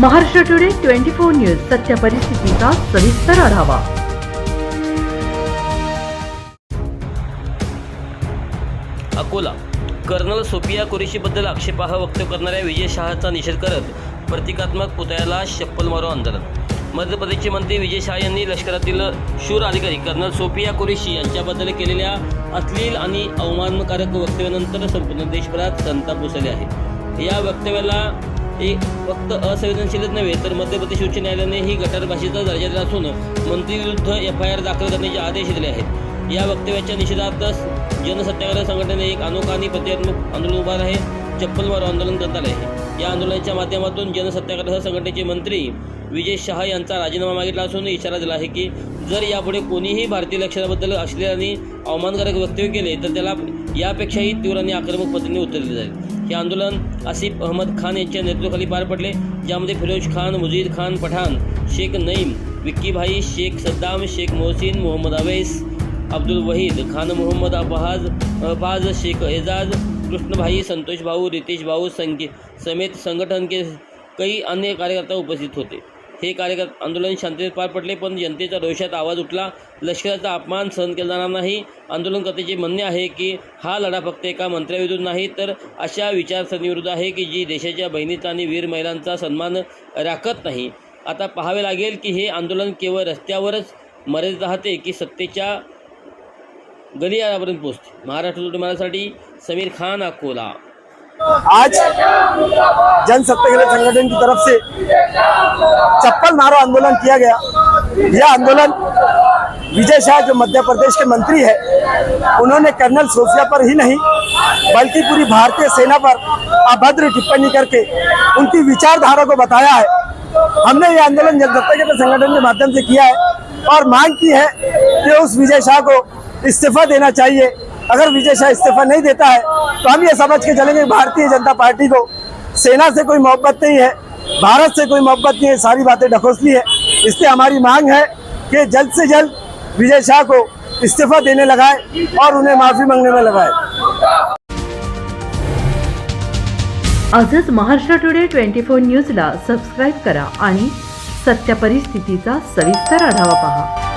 Maharashtra today twenty four news सत्य परिस्थितीचा सविस्तर आढावा. अकोला. कर्नल सोपिया कुरेशीबद्दल आक्षेपार्ह वक्तव्य करणाऱ्या विजय शहाचा निषेध करत प्रतिकात्मक पुतळ्याला शप्पल मारो आंदोलन. मध्य प्रदेशचे मंत्री विजय शाह यांनी लष्करातील शूर अधिकारी कर्नल सोफिया कुरेशी यांच्याबद्दल केलेल्या अश्लील आणि अवमानकारक वक्तव्यानंतर संपूर्ण देशभरात संताप उसळले आहे. या वक्तव्याला हे फक्त असंवेदनशीलच नव्हे तर मध्य प्रदेश उच्च न्यायालयाने ही गटार भाषेचा दर्जा दिला असून मंत्रीविरुद्ध एफ आय आर दाखल करण्याचे आदेश दिले आहेत. या वक्तव्याच्या निषेधार्थ जनसत्याग्रह संघटनेने एक अनोखा आणि प्रतिकात्मक आंदोलन उभारलं आहे. चप्पल मारो आंदोलन करण्यात आले आहे. या आंदोलनाच्या माध्यमातून जनसत्याग्रह संघटनेचे मंत्री विजय शहा यांचा राजीनामा मागितला असून इशारा दिला आहे की जर यापुढे कोणीही भारतीय लक्षणाबद्दल असलेल्याने आणि अवमानकारक वक्तव्य केले तर त्याला यापेक्षाही तीव्र आणि आक्रमक पद्धतीने उत्तर दिले जाईल. हे आंदोलन आसिफ अहमद खान यांच्या नेतृत्वाखाली पार पडले ज्यामध्ये फिरोज खान मुजीद खान पठाण शेख नईम विक्कीभाई शेख सद्दाम शेख मोहसिन मोहम्मद अवैस अब्दुल वहीद खान मोहम्मद अबहाज अबाज शेख एजाज कृष्णभाई संतोष भाऊ रितेश भाऊ संगे समेत संगठन के कई अन्य कार्यकर्ता उपस्थित होते। हे कार्यकर्ते आंदोलन शांततेत पार पडले पण जनतेच्या रोषात आवाज उठला. लष्कराचा अपमान सहन केला जाणार नाही. आंदोलनकर्त्याचे म्हणणे आहे की हा लढा फक्त एका मंत्र्याविरुद्ध नाही तर अशा विचारसरणीविरुद्ध आहे की जी देशाच्या बहिणीचा आणि वीर महिलांचा सन्मान राखत नाही. आता पाहावे लागेल की हे आंदोलन केवळ रस्त्यावरच मर्यादित राहते की सत्तेच्या गलियारापर्यंत पोहोचते. महाराष्ट्र मराठी समीर खान अकोला. आज जनसत्याग्रह संगठन की तरफ़ से चप्पल मारो आंदोलन किया गया। यह आंदोलन विजय शाह, जो मध्य प्रदेश के मंत्री है, उन्होंने कर्नल सोफिया पर ही नहीं, बल्कि पूरी भारतीय सेना पर अभद्र टिप्पणी करके उनकी विचारधारा को बताया है। हमने ये आंदोलन जनसत्याग्रह संगठन के माध्यम से किया है और मांग की है कि उस विजय शाह को इस्तीफा देना चाहिए। अगर विजय शाह इस्तीफा नहीं देता है तो हम ये समझ के चलेंगे भारतीय जनता पार्टी को सेना से कोई मोहब्बत नहीं है, भारत से कोई मोहब्बत नहीं है, सारी बातें ढकोसली है। इसलिए हमारी मांग है कि जल्द से जल्द विजय शाह को इस्तीफा देने लगाए और उन्हें माफ़ी मांगने में लगाए। आजच महाराष्ट्र टुडे ट्वेंटी फोर न्यूजला सबस्क्राईब करा आणि सत्य परिस्थितीचा सविस्तर आढावा पहा.